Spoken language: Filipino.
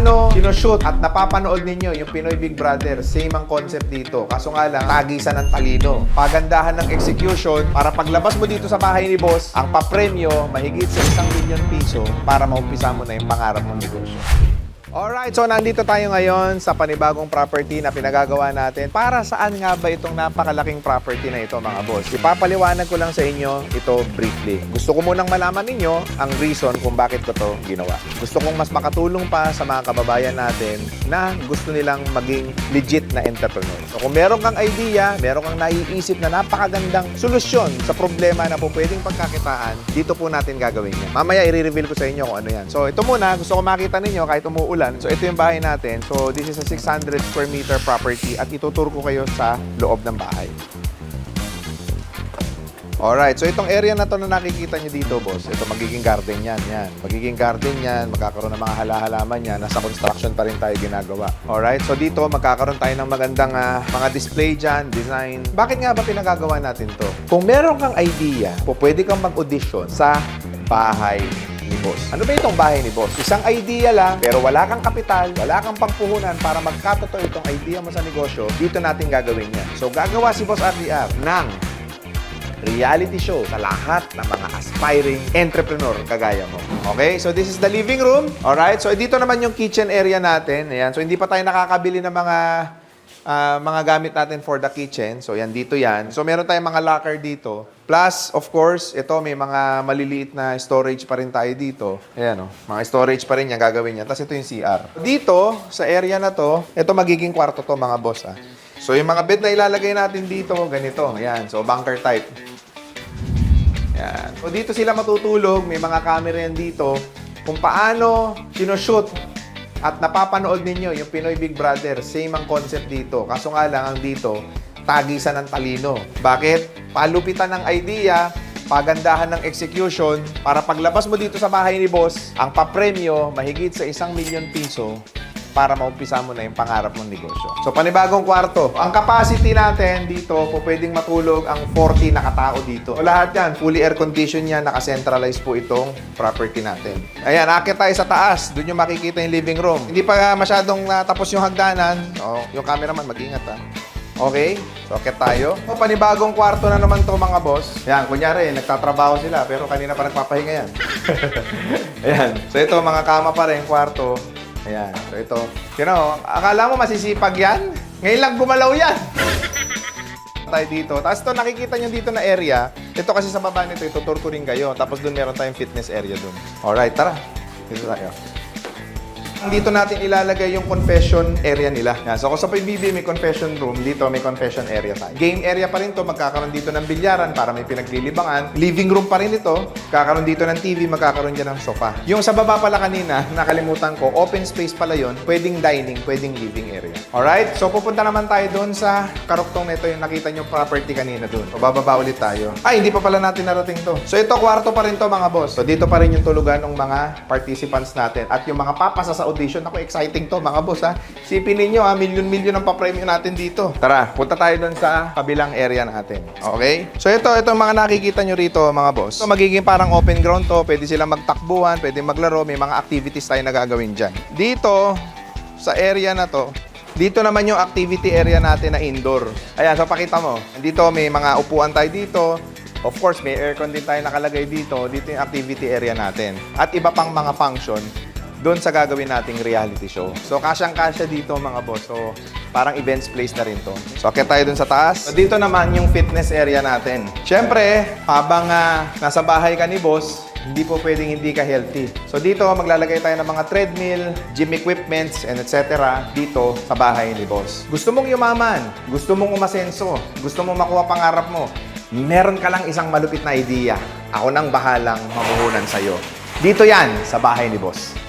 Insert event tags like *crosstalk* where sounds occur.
paano sinushoot at napapanood ninyo yung Pinoy Big Brother, same ang concept dito. Kaso nga lang, tagisan ng talino. Pagandahan ng execution para paglabas mo dito sa bahay ni boss, ang papremyo mahigit sa isang milyon piso para maumpisa mo na yung pangarap mong negosyo. Alright, so nandito tayo ngayon sa panibagong property na pinagagawa natin. Para saan nga ba itong napakalaking property na ito mga boss? Ipapaliwanag ko lang sa inyo ito briefly. Gusto ko munang malaman ninyo ang reason kung bakit ko to ginawa. Gusto kong mas makatulong pa sa mga kababayan natin na gusto nilang maging legit na entrepreneur. So kung meron kang idea, meron kang naiisip na napakagandang solusyon sa problema na po pwedeng pagkakitaan, dito po natin gagawin yan. Mamaya i-reveal ko sa inyo kung ano yan. So ito muna, gusto ko makita ninyo kahit umuulan. So ito yung bahay natin. So this is a 600 square meter property at ituturo ko kayo sa loob ng bahay. Alright, so itong area na to na nakikita nyo dito, boss, ito magiging garden yan, yan. Magiging garden yan, magkakaroon ng mga hala-halaman yan, nasa construction pa rin tayo ginagawa. Alright, so dito magkakaroon tayo ng magandang ah, mga display dyan, design. Bakit nga ba pinagagawa natin to? Kung meron kang idea, po pwede kang mag-audition sa bahay ni boss. Ano ba itong bahay ni boss? Isang idea lang, pero wala kang kapital, wala kang pangpuhunan para magkatotoo itong idea mo sa negosyo, dito natin gagawin yan. So gagawa si Boss RDR ng reality show sa lahat ng mga aspiring entrepreneur kagaya mo. Okay? So this is the living room. Alright? So dito naman yung kitchen area natin. Ayan. So hindi pa tayo nakakabili ng mga ah, mga gamit natin for the kitchen. So yan dito yan. So meron tayong mga locker dito. Plus, of course, ito may mga maliliit na storage pa rin tayo dito. Ayan oh, mga storage pa rin yan gagawin yan. Tapos ito yung CR. Dito, sa area na to, ito magiging kwarto to mga boss ah. So yung mga bed na ilalagay natin dito, ganito. Ayan, so bunker type. Yan. So dito sila matutulog, may mga camera yan dito kung paano sinushoot at napapanood ninyo yung Pinoy Big Brother. Same ang concept dito. Kaso nga lang ang dito, tagisan ng talino. Bakit? Palupitan ng idea, pagandahan ng execution, para paglabas mo dito sa bahay ni boss, ang papremyo mahigit sa isang milyon piso para maumpisa mo na yung pangarap mong negosyo. So, panibagong kwarto. Ang capacity natin dito, po pwedeng matulog ang 40 na katao dito. So, lahat yan, fully air condition yan, nakacentralize po itong property natin. Ayan, akit tayo sa taas. Doon yung makikita yung living room. Hindi pa masyadong natapos yung hagdanan. Oh, yung cameraman, mag-ingat ha. Okay? So, akit tayo. So, panibagong kwarto na naman to mga boss. Yan, kunyari, nagtatrabaho sila, pero kanina pa nagpapahinga yan. *laughs* Ayan. So, ito, mga kama pa rin, kwarto. Ayan. So, ito. You know, akala mo masisipag yan? Ngayon lang gumalaw yan. tayo dito. Tapos ito, nakikita nyo dito na area. Ito kasi sa baba nito, itutur ko rin kayo. Tapos doon meron tayong fitness area doon. Alright, tara. Dito tayo. Dito natin ilalagay yung confession area nila. Yan. So kung sa PBB may confession room, dito may confession area tayo. Game area pa rin to, magkakaroon dito ng bilyaran para may pinaglilibangan. Living room pa rin ito, kakaroon dito ng TV, magkakaroon dyan ng sofa. Yung sa baba pala kanina, *laughs* nakalimutan ko, open space pala yon, pwedeng dining, pwedeng living area. Alright, so pupunta naman tayo doon sa karuktong nito yung nakita nyo property kanina doon. O bababa ulit tayo. Ay, hindi pa pala natin narating to. So ito, kwarto pa rin to mga boss. So dito pa rin yung tulugan ng mga participants natin. At yung mga papasa sa audition, ako exciting to mga boss ha. Sipin ninyo ha, milyon-milyon ang papremyo natin dito. Tara, punta tayo doon sa kabilang area natin. Okay? So ito, ito mga nakikita nyo rito mga boss. So magiging parang open ground to. Pwede silang magtakbuhan, pwede maglaro, may mga activities tayo na gagawin dyan. Dito, sa area na to, dito naman yung activity area natin na indoor. Ayan, so pakita mo. Dito may mga upuan tayo dito. Of course, may aircon din tayo nakalagay dito. Dito yung activity area natin. At iba pang mga function doon sa gagawin nating reality show. So, kasyang-kasya dito mga boss. So, parang events place na rin to. So, akit tayo dun sa taas. So, dito naman yung fitness area natin. Siyempre, habang ah, nasa bahay ka ni boss, hindi po pwedeng hindi ka healthy. So dito, maglalagay tayo ng mga treadmill, gym equipments, and etc. dito sa bahay ni boss. Gusto mong yumaman, gusto mong umasenso, gusto mong makuha pangarap mo, meron ka lang isang malupit na idea. Ako nang bahalang mamuhunan sa'yo. Dito yan, sa bahay ni boss.